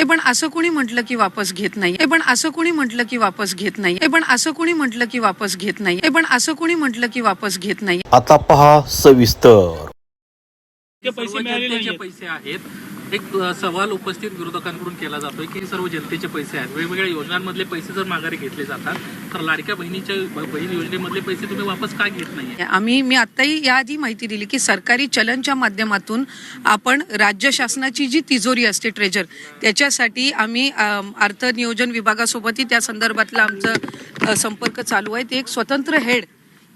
हे पण असं कोणी म्हटलं की वापस घेत नाही? हे पण असं कोणी म्हटलं की वापस घेत नाही? हे पण असं कोणी म्हटलं की वापस घेत नाही? हे पण असं कोणी म्हटलं की वापस घेत नाही? आता पहा सविस्तर. मिळालेले. पैसे आहेत. एक सवाल उपस्थित विरोधकांकडून केला जातोय की सर्व जनतेचे पैसे आहेत. वेगवेगळ्या योजनांमधले पैसे जर माघारी घेतले जातात तर लाडक्या बहिणीच्या ब- बहीण योजनेमधले पैसे तुम्ही वापस का घेत नाही आम्ही मी आत्ताही याआधी माहिती दिली की सरकारी चलनच्या माध्यमातून आपण राज्य शासनाची जी तिजोरी असते ट्रेजर त्याच्यासाठी आम्ही अर्थ नियोजन विभागासोबतही त्या संदर्भातला आमचं संपर्क चालू आहे. ते एक स्वतंत्र हेड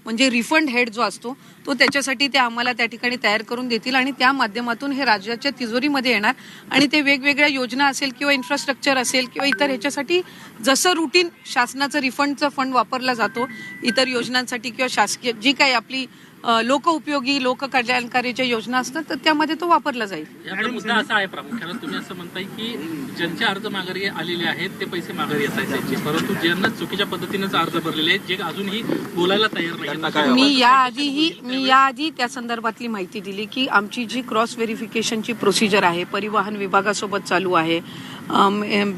म्हणजे रिफंड हेड जो असतो तो त्याच्यासाठी ते आम्हाला त्या ठिकाणी तयार करून देतील आणि त्या माध्यमातून हे राज्याच्या तिजोरीमध्ये येणार. आणि ते वेगवेगळ्या योजना असेल किंवा इन्फ्रास्ट्रक्चर असेल किंवा इतर ह्याच्यासाठी जसं रुटीन शासनाचं रिफंडचा फंड वापरला जातो इतर योजनांसाठी किंवा शासकीय जी काही आपली लोकउपयोगी लोककल्याणकारीच्या योजना असतात तर त्यामध्ये तो वापरला जाईल. मुद्दा असा आहे प्रामुख्यानं तुम्ही असं म्हणताय की ज्यांचे अर्ज माघारी आलेले आहेत ते पैसे माघारी त्यांचे. परंतु ज्यांना चुकीच्या पद्धतीनेच अर्ज भरलेले आहेत जे अजूनही बोलायला तयार नाही मी याआधीही मी याआधी त्या संदर्भातली माहिती दिली की आमची जी क्रॉस व्हेरिफिकेशनची प्रोसिजर आहे परिवहन विभागासोबत चालू आहे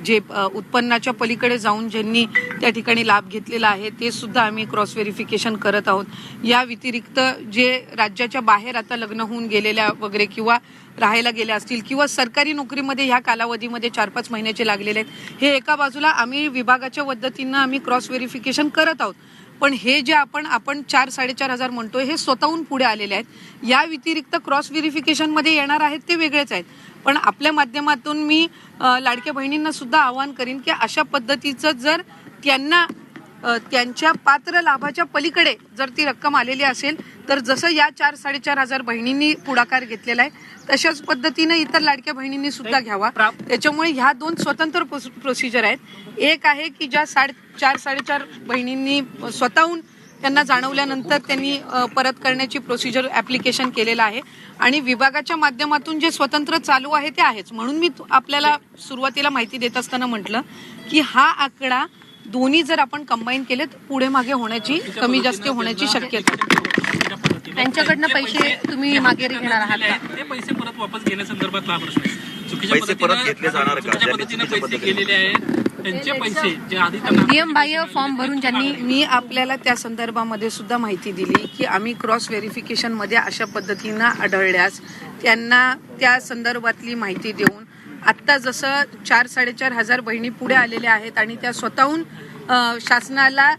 जे उत्पन्नाच्या पलीकडे जाऊन ज्यांनी त्या ठिकाणी लाभ घेतलेला आहे ते सुद्धा आम्ही क्रॉस व्हेरिफिकेशन करत आहोत. या व्यतिरिक्त जे राज्याच्या बाहेर आता लग्न होऊन गेलेल्या वगैरे किंवा राहायला गेल्या असतील किंवा सरकारी नोकरीमध्ये ह्या कालावधीमध्ये चार पाच महिन्याचे लागलेले आहेत हे एका बाजूला आम्ही विभागाच्या पद्धतीनं आम्ही क्रॉस व्हेरिफिकेशन करत आहोत. पण हे जे आपण आपण चार साडेचार हजार म्हणतोय हे स्वतःहून पुढे आलेले आहेत. या व्यतिरिक्त क्रॉस व्हेरिफिकेशनमध्ये येणार आहेत ते वेगळेच आहेत. पण आपल्या माध्यमातून मी लाडक्या बहिणींना सुद्धा आवाहन करीन की अशा पद्धतीचं जर त्यांना त्यांच्या पात्र लाभाच्या पलीकडे जर ती रक्कम आलेली असेल तर जसं या चार साडेचार हजार बहिणींनी पुढाकार घेतलेला आहे तशाच पद्धतीनं इतर लाडक्या बहिणींनी सुद्धा घ्यावा. त्याच्यामुळे ह्या दोन स्वतंत्र प्रोसिजर आहेत. एक आहे की ज्या साडे चार साडेचार बहिणींनी स्वतःहून त्यांना जाणवल्यानंतर त्यांनी परत करण्याची प्रोसिजर ऍप्लिकेशन केलेलं आहे. आणि विभागाच्या माध्यमातून जे स्वतंत्र चालू आहे ते आहेच. म्हणून मी आपल्याला सुरुवातीला माहिती देत असताना म्हटलं की हा आकडा दोन्ही जर आपण कंबाईन केले तर पुढे मागे होण्याची कमी जास्त होण्याची शक्यता. त्यांच्याकडनं पैसे तुम्ही मागे घेणार आहात का? ते पैसे परत वापस घेण्यासंदर्भात हा प्रश्न आहे पैसे परत पद्धतीनं- घेतले जाणार का? चुकीच्या ज्यांनी पद्धतीने चुकीच्या पैसे पद्धतीने- गेलेले आहेत त्यांचे पैसे जे आधी त्यांना नियमबाह्य फॉर्म भरून ज्यांनी मी आपल्याला त्या संदर्भामध्ये सुद्धा माहिती दिली की आम्ही क्रॉस व्हेरिफिकेशनमध्ये अशा पद्धतीनं आढळल्यास त्यांना त्या संदर्भातली माहिती देऊन आत्ता जसं चार साडेचार हजार बहिणी पुढे आलेल्या आहेत आणि त्या स्वतःहून शासनाला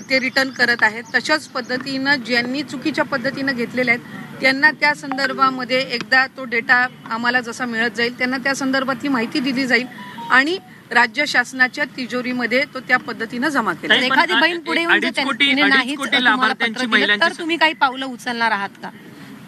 ते रिटर्न करत आहेत तशाच पद्धतीनं ज्यांनी चुकीच्या पद्धतीनं घेतलेल्या आहेत त्यांना त्या संदर्भामध्ये एकदा तो डेटा आम्हाला जसा मिळत जाईल त्यांना त्या संदर्भातली माहिती दिली जाईल आणि राज्य शासनाच्या तिजोरीमध्ये तो त्या पद्धतीनं जमा केला एखादी बहीण पुढे येऊन जर त्यांनी महिलांची तर तुम्ही काही पावलं उचलणार आहात का?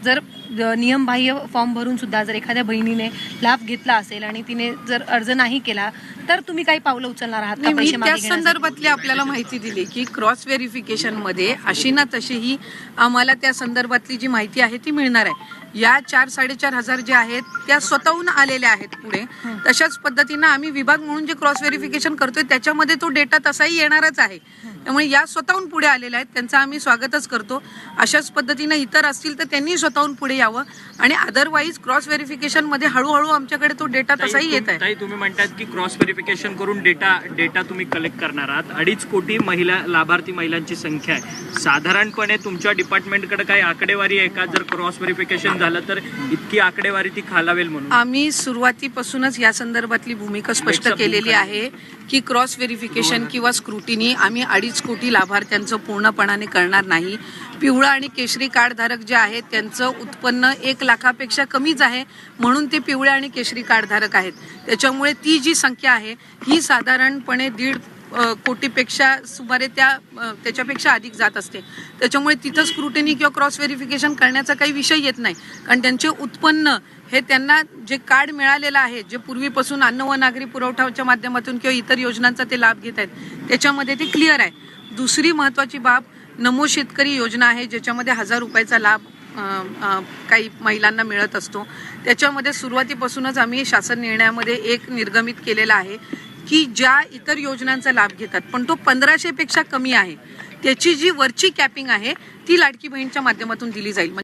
जर नियमबाह्य फॉर्म भरून सुद्धा जर एखाद्या बहिणीने लाभ घेतला असेल आणि तिने जर अर्ज नाही केला तर तुम्ही काही पावलं उचलणार आहात त्या? संदर्भातली आपल्याला माहिती दिली की क्रॉस व्हेरिफिकेशनमध्ये अशी ना तशीही आम्हाला त्या संदर्भातली जी माहिती आहे ती मिळणार आहे. या चार साडेचार हजार जे आहेत त्या स्वतःहून आलेल्या आहेत पुढे. तशाच पद्धतीनं आम्ही विभाग म्हणून जे क्रॉस व्हेरिफिकेशन करतोय त्याच्यामध्ये तो डेटा तसाही येणारच आहे. त्यामुळे या स्वतःहून पुढे आलेल्या आहेत त्यांचं आम्ही स्वागतच करतो. अशाच पद्धतीनं इतर असतील तर त्यांनी स्वतःहून पुढे यावं. आणि अदरवाईज क्रॉस व्हेरिफिकेशनमध्ये हळूहळू आमच्याकडे तो डेटा तसाही येत आहे. तुम्ही म्हणतात की क्रॉस व्हेरिफिकेशन करून डेटा डेटा तुम्ही कलेक्ट करणार आहात. अडीच कोटी महिला लाभार्थी महिलांची संख्या आहे. साधारणपणे तुमच्या डिपार्टमेंटकडे काही आकडेवारी आहे का? जर क्रॉस व्हेरिफिकेशन झालं तर इतकी आकडेवारी ती खालावेल म्हणून. आम्ही सुरुवातीपासूनच या संदर्भातली भूमिका स्पष्ट केलेली आहे की क्रॉस व्हेरिफिकेशन किंवा स्क्रुटिनी आम्ही अडीच कोटी लाभार्थ्यांचं पूर्णपणाने करणार नाही. पिवळा आणि केशरी कार्ड धारक जे आहेत त्यांचं उत्पन्न उत्पन्न एक लाखापेक्षा कमीच आहे म्हणून ते पिवळे आणि केशरी कार्डधारक आहेत. त्याच्यामुळे ती जी संख्या आहे ही साधारणपणे दीड कोटीपेक्षा सुमारे त्या त्याच्यापेक्षा अधिक जात असते. त्याच्यामुळे तिथं स्क्रुटिनी किंवा क्रॉस व्हेरिफिकेशन करण्याचा काही विषय येत नाही. कारण त्यांचे उत्पन्न हे त्यांना जे कार्ड मिळालेलं आहे जे पूर्वीपासून अन्न व नागरी पुरवठाच्या माध्यमातून किंवा इतर योजनांचा ते लाभ घेत आहेत त्याच्यामध्ये ते क्लिअर आहे. दुसरी महत्त्वाची बाब नमो शेतकरी योजना आहे ज्याच्यामध्ये हजार रुपयाचा लाभ काही महिलांना मिळत असतो. त्याच्यामध्ये सुरुवातीपासूनच आम्ही शासन निर्णयामध्ये एक निर्गमित केलेला आहे की ज्या इतर योजनांचा लाभ घेतात. पण तो पंधराशे पेक्षा कमी आहे. त्याची जी वरची कॅपिंग आहे ती लाडकी बहीणच्या माध्यमातून दिली जाईल. म्हणजे